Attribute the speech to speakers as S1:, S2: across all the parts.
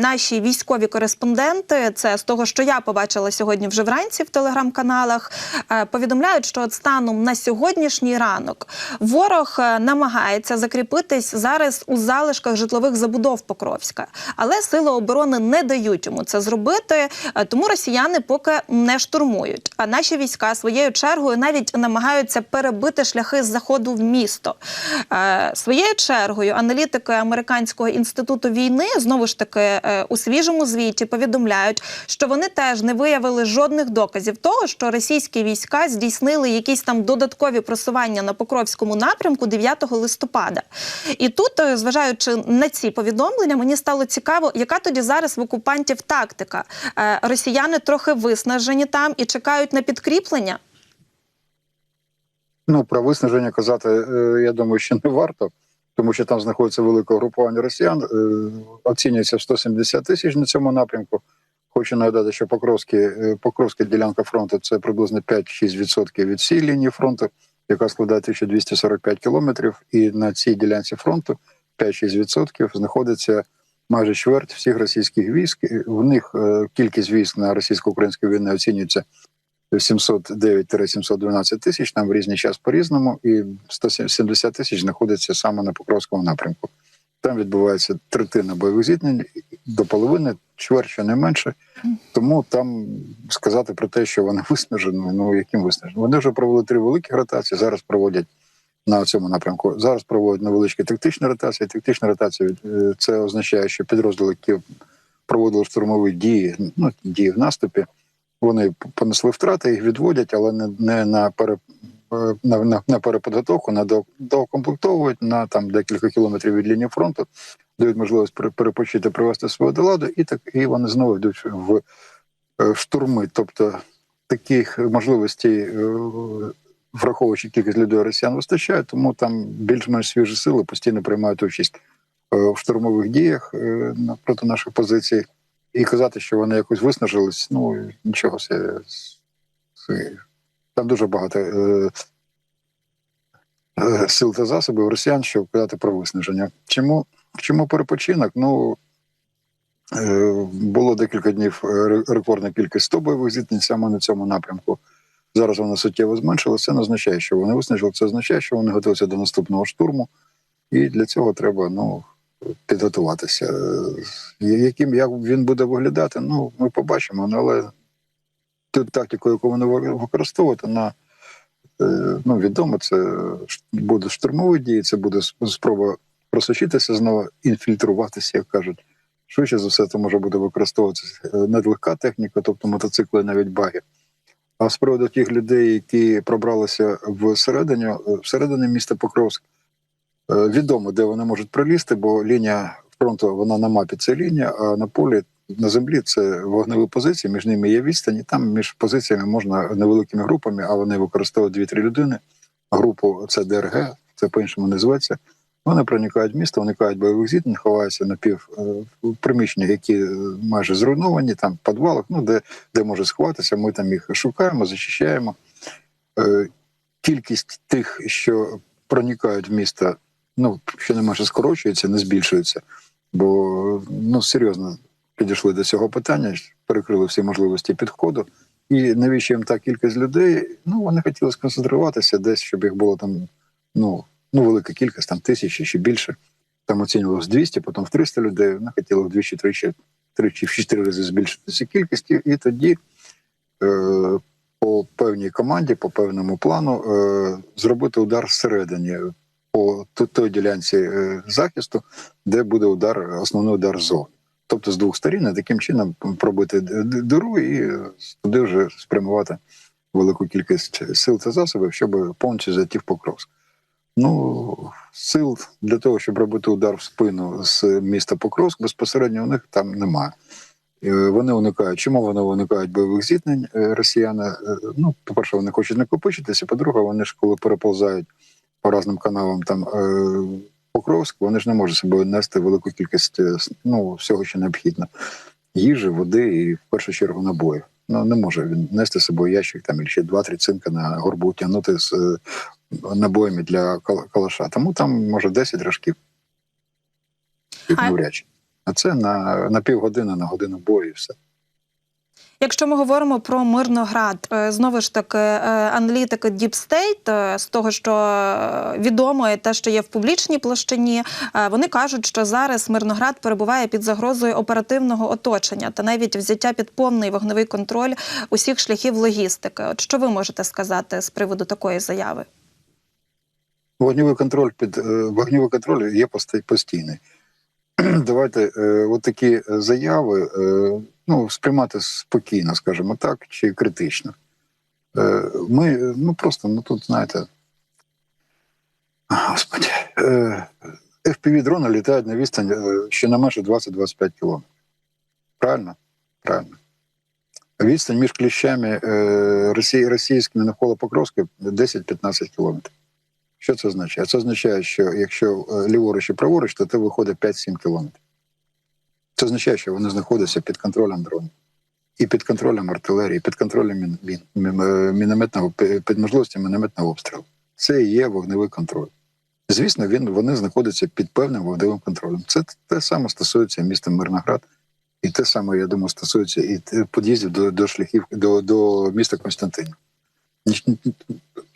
S1: Наші військові кореспонденти, це з того, що я побачила сьогодні вже вранці в телеграм-каналах, е, повідомляють, що от станом на сьогоднішній ранок ворог е, намагається закріпитись зараз у залишках житлових забудов Покровська, але сили оборони не дають йому це зробити. е, Тому росіяни поки не штурмують. А наші війська своєю чергою навіть намагаються перебити шляхи заходу в місто. Своєю чергою аналітики американського інституту війни знову ж таки у свіжому звіті повідомляють, що вони теж не виявили жодних доказів того, що російські війська здійснили якісь там додаткові просування на Покровському напрямку 9 листопада. І тут, е, зважаючи на ці повідомлення, мені стало цікаво, яка тоді зараз в окупантів тактика. Е, Росіяни трохи виснажені там і чекають на підкріплення.
S2: Ну, про виснаження казати, е, я думаю, що не варто, тому що там знаходиться велике групування росіян. е, Оцінюється в 170 тисяч на цьому напрямку. Хочу нагадати, що Покровський, е, Покровська ділянка фронту це приблизно 5-6% від всієї лінії фронту, яка складає 1245 кілометрів. І на цій ділянці фронту 5-6% знаходиться майже чверть всіх російських військ. В них е, кількість військ на російсько-українській війні оцінюється 709-712 тисяч, там в різний час по-різному, і 170 тисяч знаходиться саме на Покровському напрямку. Там відбувається третина бойових зіткнень до половини, чверть що не менше. Тому там сказати про те, що вони виснажені, ну яким виснажені? Вони вже провели три великі ротації. Зараз проводять на цьому напрямку. Зараз проводять невеличкі тактичні ротації. Тактична ротація е, це означає, що підрозділи, які проводили штурмові дії, ну дії в наступі, вони понесли втрати, їх відводять, але не, не на пере е, на, на, на переподготовку, на до- доукомплектовують на там декілька кілометрів від лінії фронту, дають можливість пере- перепочити, привести свого до ладу, і так і вони знову йдуть в, е, штурми. Тобто таких можливостей, е, враховуючи кількість людей росіян, вистачає, тому там більш-менш свіжі сили постійно приймають участь в штурмових діях проти наших позицій. І казати, що вони якось виснажились, ну нічого це, це там дуже багато е, е, сил та засобів росіян, щоб казати про виснаження. Чому, чому перепочинок? Ну е, було декілька днів е, рекордна кількість 100 бойових зіткнень саме на цьому напрямку. Зараз вона суттєво зменшилася. Це не означає, що вони виснажили. Це означає, що вони готуються до наступного штурму, і для цього треба ну підготуватися. Е, Яким як він буде виглядати, ну ми побачимо. Ну, Але ту тактику, яку вони ви- використовують, вона е, ну, відомо, це буде штурмові дії, це буде спроба просочитися знову, інфільтруватися, як кажуть. Швидше за все, це може буде використовуватися е, надлегка техніка, тобто мотоцикли, навіть баги. А з приводу тих людей, які пробралися всередині, всередині міста Покровськ, відомо, де вони можуть пролізти, бо лінія фронту вона на мапі це лінія, а на полі на землі це вогневі позиції. Між ними є відстань, і там між позиціями можна невеликими групами, а вони використовують дві-три людини. Групу це ДРГ, це по-іншому називається. Вони проникають в місто, уникають бойових зіткнень, ховаються на пів е, в приміщеннях, які е, майже зруйновані, там в підвалах, ну де, де може сховатися. Ми там їх шукаємо, захищаємо. Е, Кількість тих, що проникають в місто, ну що не менше скорочується, не збільшується. Бо ну серйозно підійшли до цього питання, перекрили всі можливості підходу. І навіщо їм та кількість людей? Ну вони хотіли сконцентруватися десь, щоб їх було там ну, ну велика кількість, там тисячі чи більше. Там оцінювалось 200, потім в 300 людей. Вони хотіли вдвічі, тричі, тричі, в чотири рази збільшити цю кількість, і, і тоді е, по певній команді, по певному плану е, зробити удар всередині по той ділянці е, захисту, де буде удар, основний удар ззовні. Тобто з двох сторін, таким чином пробити диру і е, туди вже спрямувати велику кількість сил та засобів, щоб повністю зайти в Покровськ. Ну, сил для того, щоб робити удар в спину з міста Покровськ, безпосередньо у них там немає. Е, Вони уникають. Чому вони уникають бойових зіткнень росіяни? Ну, по-перше, вони хочуть накопичитися. По-друге, вони ж коли переповзають по разним каналам там е, Покровськ, вони ж не можуть собою нести велику кількість е, ну, всього, що необхідно. Їжі, води і в першу чергу набоїв. Ну не може він нести з собою ящик там і ще два-три цинка на горбу тягнути з е, набоями для калаша. Тому там може 10 рожків.
S1: А-
S2: А це на, на півгодини, на годину бою і все.
S1: Якщо ми говоримо про Мирноград, е, знову ж таки, е, аналітики Deep State, е, з того, що відомо, і те, що є в публічній площині, вони кажуть, що зараз Мирноград перебуває під загрозою оперативного оточення та навіть взяття під повний вогневий контроль усіх шляхів логістики. От що ви можете сказати з приводу такої заяви?
S2: Вогневий контроль під вогневий контроль є постійний. Давайте е, от такі заяви е, ну, сприймати спокійно, скажімо так, чи критично. Е, Ми е, ну просто ну тут знаєте. Господи, е, fpv дрони літають на відстань е, щонайменше 20-25 кілометрів. Правильно? Правильно. Відстань між кліщами е, росій, російськими навколо Покровська 10-15 кілометрів. Що це означає? Це означає, що якщо е, ліворуч і праворуч, то це виходить 5-7 кілометрів. Це означає, що вони знаходяться під контролем дронів. І під контролем артилерії, під контролем мін, мін, е, мінометного під можливістю мінометного обстрілу. Це і є вогневий контроль. Звісно, він вони знаходяться під певним вогневим контролем. Це те саме стосується міста Мирноград, і те саме, я думаю, стосується і під'їздів до, до шляхів до, до міста Константинів.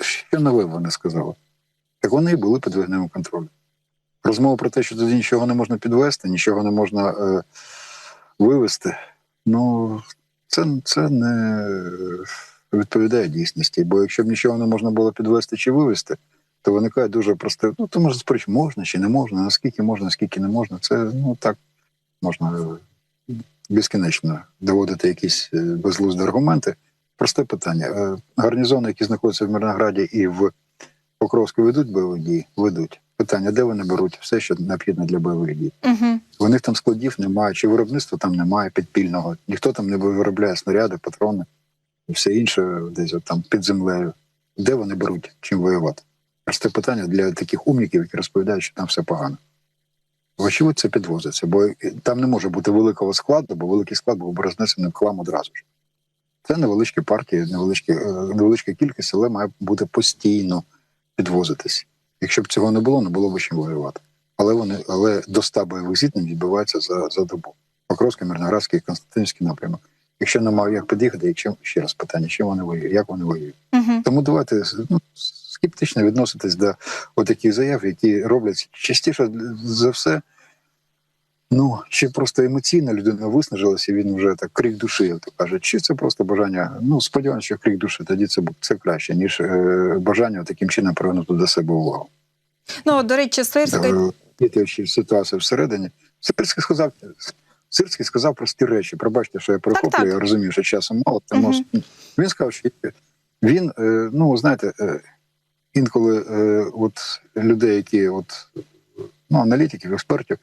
S2: Що нове вони сказали? Так вони і були під вогневим контролем. Розмова про те, що тоді нічого не можна підвести, нічого не можна е, вивести. Ну, це, це не відповідає дійсності. Бо якщо б нічого не можна було підвести чи вивести, то виникає дуже просте. Ну, то можна спроч, можна чи не можна, наскільки можна, наскільки не можна. Це ну так можна е, безкінечно доводити якісь е, безглузді аргументи. Просте питання. Е, Гарнізони, які знаходяться в Мирнограді і в Покровську ведуть бойові дії? Ведуть. Питання, де вони беруть все, що необхідно для бойових дій.
S1: Угу.
S2: У них там складів немає, чи виробництва там немає підпільного. Ніхто там не виробляє снаряди, патрони і все інше десь там під землею. Де вони беруть чим воювати? Просте питання для таких умників, які розповідають, що там все погано. Вочевидь, це підвозиться, бо там не може бути великого складу, бо великий склад був би рознесений в хлам одразу ж. Це невеличкі партії, невеличкі, е, невеличка кількість, але має бути постійно підвозитись. Якщо б цього не було, не було б чим воювати. Але вони, але до 100 бойових зіткнень відбувається за, за добу. Покровський, Мирноградський, Константинівський напрямок. Якщо немає як під'їхати, і чим ще раз питання, чим вони воюють, як вони воюють.
S1: Угу.
S2: Тому давайте ну, скептично відноситись до таких заяв, які роблять частіше за все. Ну, чи просто емоційно людина виснажилася, він вже так крик душі, як то кажуть, чи це просто бажання. Ну, сподіваюся, що крик душі тоді це, це краще, ніж е, бажання таким чином привернути до себе увагу.
S1: Ну, до речі, Сирський
S2: Е, Пітаючи ситуацію всередині, Сирський сказав, Сирський сказав прості речі. Пробачте, що я перехоплюю,
S1: так.
S2: я розумію, що часу мало. Тому
S1: Мгм.
S2: він сказав, що він, е, ну знаєте, е, інколи е, от людей, які от ну, аналітиків, експертів,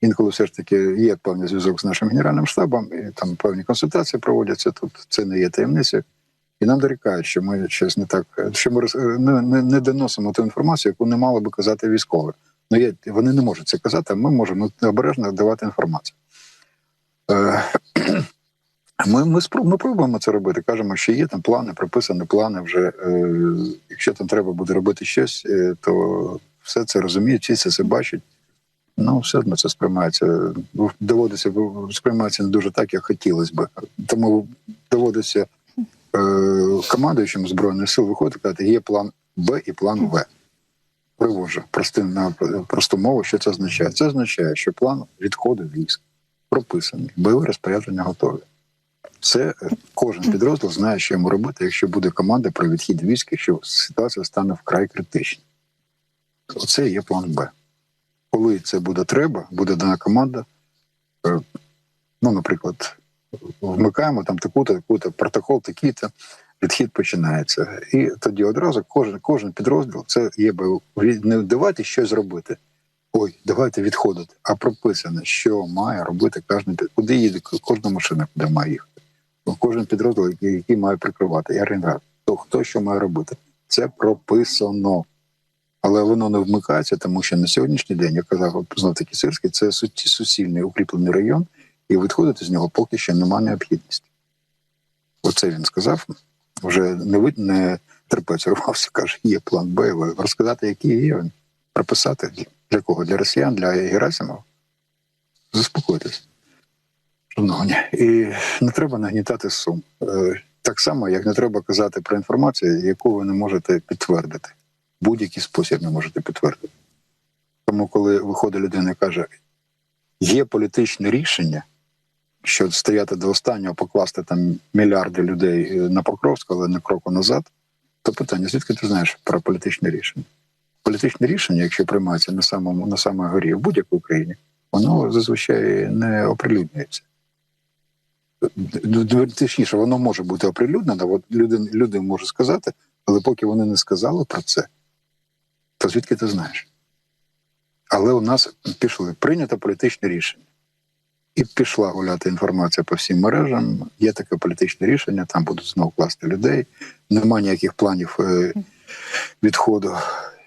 S2: інколи все ж таки є певний зв'язок з нашим генеральним штабом, і там певні консультації проводяться. Тут це не є таємниця. І нам дорікають, що ми щось не так, що ми не, не, не доносимо ту інформацію, яку не мали би казати військові. Ну, є, вони не можуть це казати, а ми можемо обережно давати інформацію. Е, ми, ми, спроб, ми пробуємо це робити. Кажемо, що є там плани, прописані плани вже. Е, якщо там треба буде робити щось, е, то все це розуміють, всі це, це бачать. Ну, все одно це сприймається. Доводиться сприймається не дуже так, як хотілося би. Тому доводиться е, командуючим Збройних сил виходити казати, є план Б і план В. Привожу простим на просту мову, що це означає. Це означає, що план відходу військ прописаний, бойове розпорядження готові. Це е, кожен підрозділ знає, що йому робити, якщо буде команда про відхід військ, якщо ситуація стане вкрай критичною. Оце є план Б. Коли це буде треба, буде дана команда. е, Ну, наприклад, вмикаємо там таку-то, таку-то протокол, такий-то, відхід починається. І тоді одразу кожен, кожен підрозділ це є бойов- не давайте щось зробити. Ой, давайте відходити. А прописано, що має робити кожен під- куди їде кожна машина, куди має їхати. Кожен підрозділ, який, має прикривати. Я рендар. То хто що має робити? Це прописано. Але воно не вмикається, тому що на сьогоднішній день, я казав, знов таки Сирський, це суцільний укріплений район, і відходити з нього поки що немає необхідності. Оце він сказав. Вже не вид не терпець рвався, каже, є план Б. Розказати, який є він, прописати для кого? Для росіян, для Герасимова. Заспокойтесь. І не треба нагнітати сум. Е, Так само, як не треба казати про інформацію, яку ви не можете підтвердити. Будь-який спосіб не можете підтвердити. Тому, коли виходить людина і каже, є політичне рішення, що стояти до останнього, покласти там мільярди людей е, на Покровську, але не кроку назад, то питання: звідки ти знаєш про політичне рішення? Політичне рішення, якщо приймається на самому на самій горі в будь-якій Україні, воно зазвичай не оприлюднюється. Точніше, воно може бути оприлюднено, люди, люди можуть сказати, але поки вони не сказали про це, то звідки ти знаєш? Але у нас пішли прийнято політичне рішення. І пішла гуляти інформація по всім мережам. Є таке політичне рішення, там будуть знову класти людей. Нема ніяких планів е, відходу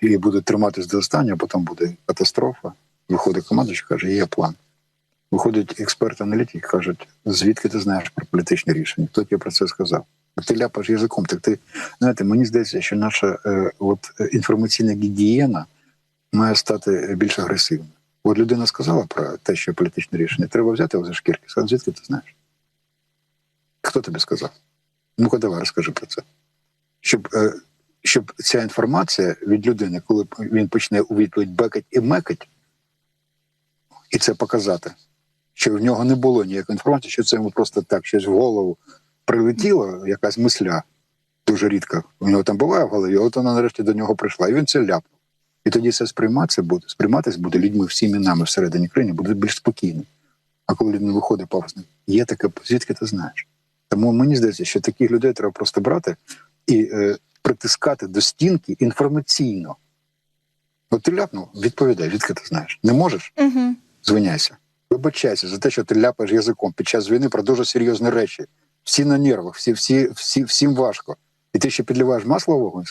S2: і будуть триматись до останнього, потім буде катастрофа. Виходить команда, що каже, є план. Виходять експерти-аналітики, кажуть, звідки ти знаєш про політичне рішення? Хто тобі про це сказав? Ти ляпаєш язиком. Так ти знаєте, мені здається, що наша е, от, е, інформаційна гігієна має стати більш агресивною. От людина сказала про те, що політичне рішення, треба взяти його за шкірки. Звідки ти знаєш? Хто тобі сказав? Ну-ка, давай розкажи про це. Щоб, е, щоб ця інформація від людини, коли він почне у відповідь бекать і мекать, і це показати, що в нього не було ніякої інформації, що це йому просто так щось в голову прилетіло, якась мисля дуже рідко. У нього там буває в голові, от вона нарешті до нього прийшла, і він це ляпнув. І тоді це сприйматися буде, сприйматись буде людьми всіми нами всередині країни, буде більш спокійно. А коли людина виходить пафосно, є таке, звідки ти знаєш? Тому мені здається, що таких людей треба просто брати і е, притискати до стінки інформаційно. От ти ляпнув, відповідай, звідки ти знаєш. Не можеш?
S1: Угу.
S2: Звиняйся. Вибачайся за те, що ти ляпаєш язиком під час війни про дуже серйозні речі. Всі на нервах, всі, всі, всі, всім важко. І ти ще підливаєш масло в вогонь?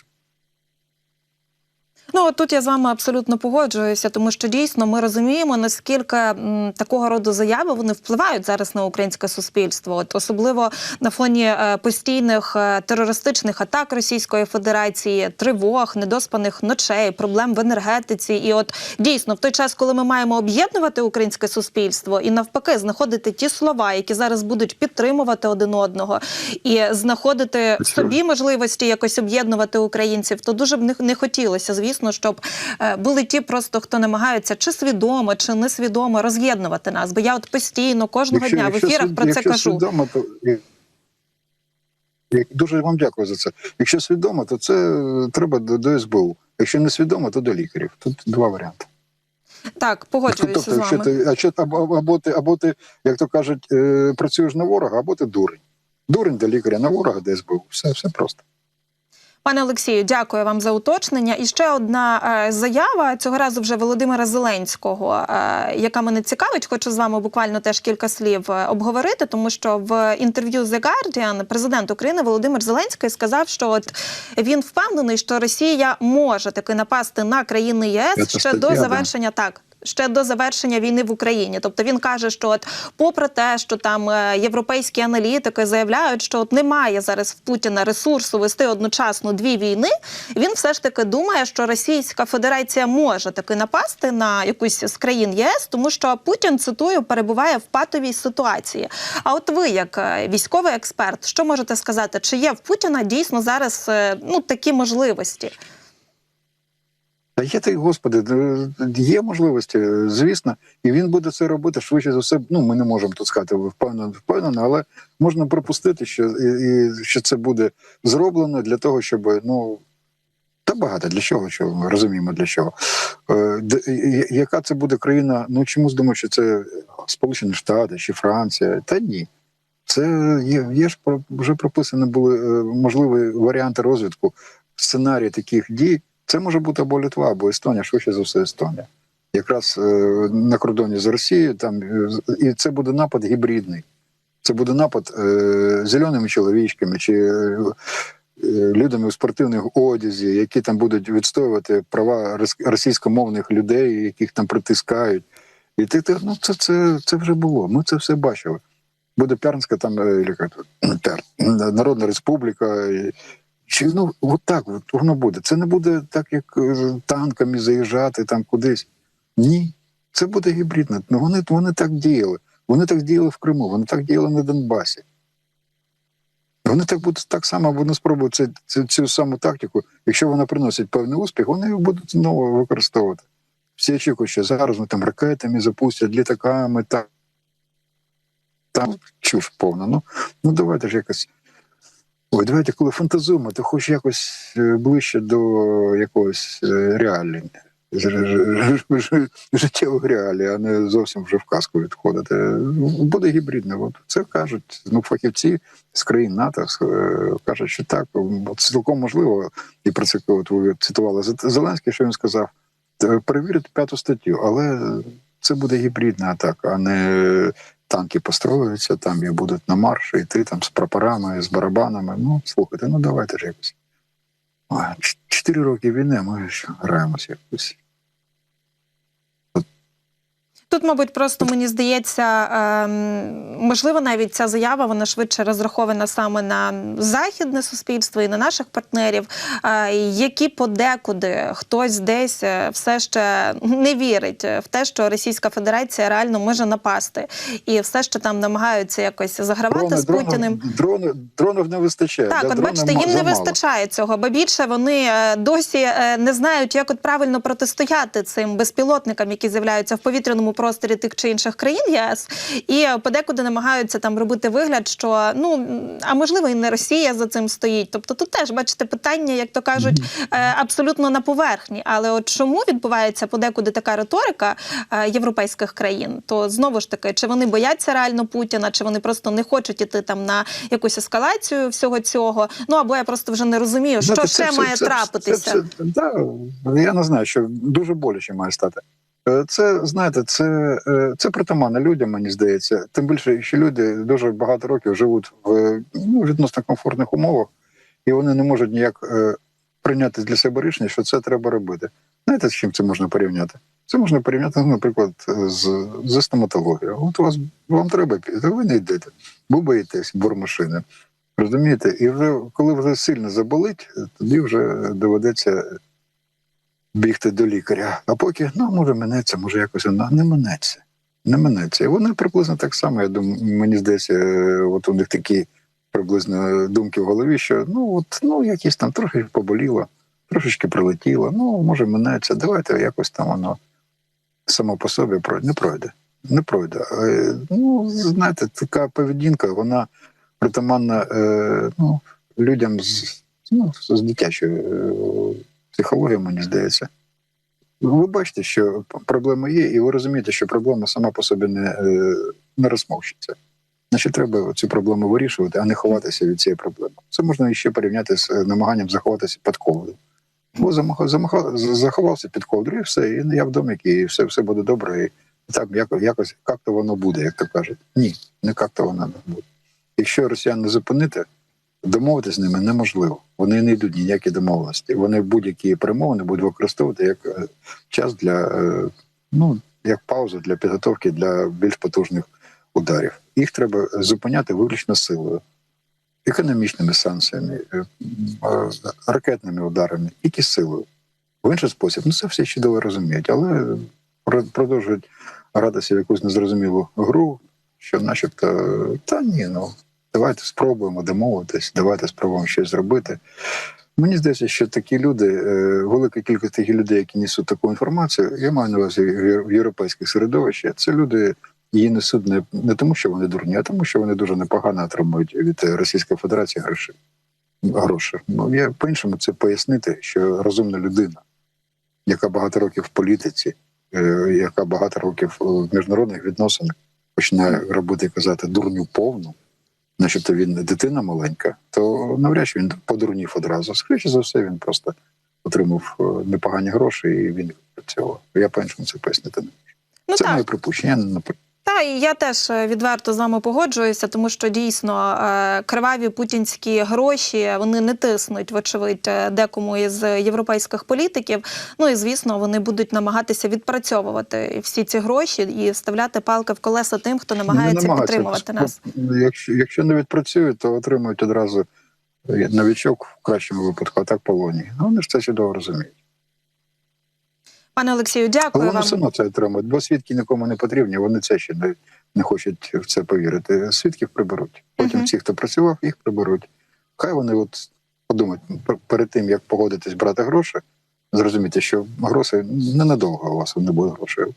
S1: Ну тут я з вами абсолютно погоджуюся, тому що дійсно ми розуміємо, наскільки м, такого роду заяви вони впливають зараз на українське суспільство, от особливо на фоні е, постійних е, терористичних атак Російської Федерації, тривог, недоспаних ночей, проблем в енергетиці. І от дійсно, в той час, коли ми маємо об'єднувати українське суспільство і навпаки знаходити ті слова, які зараз будуть підтримувати один одного, і знаходити в собі можливості якось об'єднувати українців, то дуже б не, не хотілося, звісно, щоб е, були ті, просто хто намагаються чи свідомо, чи несвідомо роз'єднувати нас. Бо я от постійно кожного дня в ефірах
S2: свід-
S1: про це
S2: якщо
S1: кажу.
S2: Свідомо, то дуже вам дякую за це. Якщо свідомо, то це е, треба до, до СБУ. Якщо не свідомо, то до лікарів. Тут два варіанти.
S1: Так, погоджуюся
S2: Тобто,
S1: з вами.
S2: ти, а що, або, або ти, або ти, як то кажуть, е, працюєш на ворога, або ти дурень. Дурень до лікаря, на ворога до СБУ. Все, все просто.
S1: Пане Олексію, дякую вам за уточнення. І ще одна е, заява цього разу вже Володимира Зеленського, е, яка мене цікавить. Хочу з вами буквально теж кілька слів е, обговорити, тому що в інтерв'ю The Guardian президент України Володимир Зеленський сказав, що от він впевнений, що Росія може таки напасти на країни ЄС
S2: Це
S1: ще
S2: стаття,
S1: до
S2: да.
S1: завершення так. Ще до завершення війни в Україні, тобто він каже, що от, попри те, що там е, європейські аналітики заявляють, що от немає зараз в Путіна ресурсу вести одночасно дві війни, він все ж таки думає, що Російська Федерація може таки напасти на якусь з країн ЄС, тому що Путін цитую перебуває в патовій ситуації. А от ви, як е, військовий експерт, що можете сказати, чи є в Путіна дійсно зараз е, ну такі можливості?
S2: Та є ти, господи, е, є можливості, звісно, і він буде це робити швидше за все. Ну, ми не можемо тут сказати впевнено, впевнено, але можна припустити, що, і, що це буде зроблено для того, щоб ну. Та багато для чого, що ми розуміємо для чого. Е, яка це буде країна? Ну чомусь думаю, що це Сполучені Штати чи Франція. Та ні. Це є, є ж вже прописані були е, можливі варіанти розвитку, сценарії таких дій. Це може бути або Литва, або Естонія, швидше за все Естонія. Якраз е, на кордоні з Росією там е, і це буде напад гібридний. Це буде напад е, зеленими чоловічками чи е, людьми у спортивних одязі, які там будуть відстоювати права російськомовних людей, яких там притискають. І ти, ти ну це, це, це вже було. Ми це все бачили. Буде Пярнська там е, Народна Республіка. Чи ну от так от воно буде? Це не буде так, як е, танками заїжджати там кудись. Ні. Це буде гібридно. Ну вони, вони так діяли. Вони так діяли в Криму, вони так діяли на Донбасі. Вони так будуть так само вони спробують це, це, цю саму тактику. Якщо вона приносить певний успіх, вони її будуть знову використовувати. Всі очікують, що зараз ми там ракетами запустять, літаками, так. Там чуш повна. Ну, ну давайте ж якось. Ой, давайте, коли фантазуємо, то хоч якось е, ближче до якогось е, реалії, життєвих реалій, а не зовсім вже в казку відходити. Буде гібридно. От це кажуть ну, фахівці з країн НАТО е, кажуть, що так, цілком можливо, і про це от ви цитували Зе- Зеленський, що він сказав, перевірити п'яту статтю, але це буде гібридна атака, а не танки построюються, там і будуть на марш йти там з прапорами, з барабанами. Ну, слухайте, ну давайте ж якось. Чотири роки війни, ми ж граємося якось.
S1: Тут, мабуть, просто мені здається, ем, можливо, навіть ця заява вона швидше розрахована саме на західне суспільство і на наших партнерів, е, які подекуди хтось десь е, все ще не вірить в те, що Російська Федерація реально може напасти, і все ще там намагаються якось загравати з Путіним.
S2: дрони, дронів не вистачає.
S1: Так, от бачите, їм не вистачає цього, бо більше вони е, досі не знають, як от правильно протистояти цим безпілотникам, які з'являються в повітряному просторі тих чи інших країн ЄС, і подекуди намагаються там робити вигляд, що ну а можливо і не Росія за цим стоїть. Тобто тут теж бачите питання, як то кажуть, е, абсолютно на поверхні. Але от чому відбувається подекуди така риторика е, європейських країн? То знову ж таки, чи вони бояться реально Путіна, чи вони просто не хочуть іти там на якусь ескалацію всього цього? Ну або я просто вже не розумію, що
S2: Знаєте,
S1: ще
S2: це- це-
S1: має
S2: це-
S1: трапитися.
S2: Це, це, да, я не знаю, що дуже боляче має стати. Е, Це знаєте, це, е, це притаманно людям, мені здається. Тим більше, що люди дуже багато років живуть в ну, відносно комфортних умовах, і вони не можуть ніяк е, прийняти для себе рішення, що це треба робити. Знаєте, з чим це можна порівняти? Це можна порівняти, ну, наприклад, з, з стоматологією. От у вас вам треба піти, ви не йдете, бо боїтесь бормашини. Розумієте? І вже коли вже сильно заболить, тоді вже доведеться бігти до лікаря. А поки ну може минеться, може якось вона не минеться. Не минеться. І вони приблизно так само. Я думаю, мені здається, е, от у них такі приблизно думки в голові, що ну от ну якісь там трохи поболіло, трошечки прилетіло. Ну може минеться. Давайте якось там воно само по собі. Не пройде. Не пройде. Е, Ну, знаєте, така поведінка, вона притаманна е, ну, людям з, ну, з дитячою психологією, мені здається. Ви бачите, що проблема є, і ви розумієте, що проблема сама по собі не, е, не розмовчиться. Значить, треба цю проблему вирішувати, а не ховатися від цієї проблеми. Це можна ще порівняти з е, намаганням заховатися під ковдру. Бо замаха, замаха, з- заховався під ковдру, і все, і я в доміки, і все, все буде добре. І так якось як то воно буде, як то кажуть. Ні, не як то воно буде. Якщо росіян не зупинити, домовитися з ними неможливо. Вони не йдуть ніякі домовленості. Вони будь-які перемовини будуть використовувати як е, час для е, ну як паузу для підготовки для більш потужних ударів. Їх треба зупиняти виключно силою, економічними санкціями, е, ракетними ударами, тільки силою. В інший спосіб, ну це всі чудово розуміють, але про- продовжують гратися в якусь незрозумілу гру, що, начебто, та ні, ну давайте спробуємо домовитись, давайте спробуємо щось зробити. Мені здається, що такі люди, е, велика кількість таких людей, які несуть таку інформацію, я маю на увазі в євро- в європейських середовищах, це люди її несуть не, не тому, що вони дурні, а тому, що вони дуже непогано отримують від Російської Федерації гроші. Гроші. Ну, я по-іншому це пояснити, що розумна людина, яка багато років в політиці, е, яка багато років в міжнародних відносинах починає робити казати дурню повну, начебто він не дитина маленька, то навряд чи він подурнів одразу. Скоріше за все, він просто отримав е, непогані гроші і він працював. Я по-іншому це пояснити не можу.
S1: Ну
S2: це
S1: так.
S2: моє припущення.
S1: Та і я теж е, відверто з вами погоджуюся, тому що дійсно е, криваві путінські гроші вони не тиснуть, вочевидь, е, декому із європейських політиків. Ну і звісно, вони будуть намагатися відпрацьовувати всі ці гроші і вставляти палки в колеса тим, хто намагається
S2: Не
S1: підтримувати нас.
S2: Якщо, якщо не відпрацюють, то отримують одразу новічок в кращому випадку, а так полоні. Ну, вони ж це чудово розуміють.
S1: Пане Олексію,
S2: Але
S1: дякую
S2: вони
S1: вам.
S2: все одно це отримують, бо свідки нікому не потрібні, вони це ще не, не хочуть в це повірити. Свідків приберуть. Потім
S1: Мгм.
S2: ті, хто працював, їх приберуть. Хай вони от подумають перед тим, як погодитись брати гроші, зрозуміти, що гроші ненадовго у вас не буде грошей.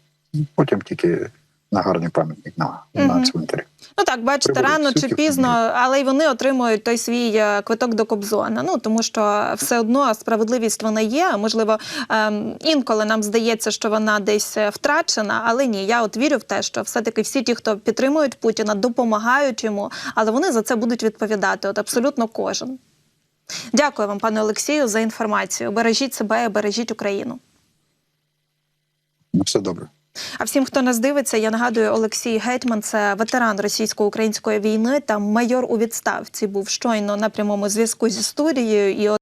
S2: Потім тільки на гарний пам'ятник на, на цвинтарі.
S1: Ну так, бачите,
S2: Приберуть,
S1: рано чи пізно, але й вони отримують той свій е, квиток до Кобзона. Ну тому що все одно справедливість вона є. Можливо, ем, інколи нам здається, що вона десь е, втрачена, але ні, я от вірю в те, що все-таки всі ті, хто підтримують Путіна, допомагають йому, але вони за це будуть відповідати. От абсолютно кожен. Дякую вам, пане Олексію, за інформацію. Бережіть себе, і бережіть Україну.
S2: Ну, все добре.
S1: А всім, хто нас дивиться, я нагадую, Олексій Гетьман це ветеран російсько-української війни та майор у відставці. Був щойно на прямому зв'язку зі студією. І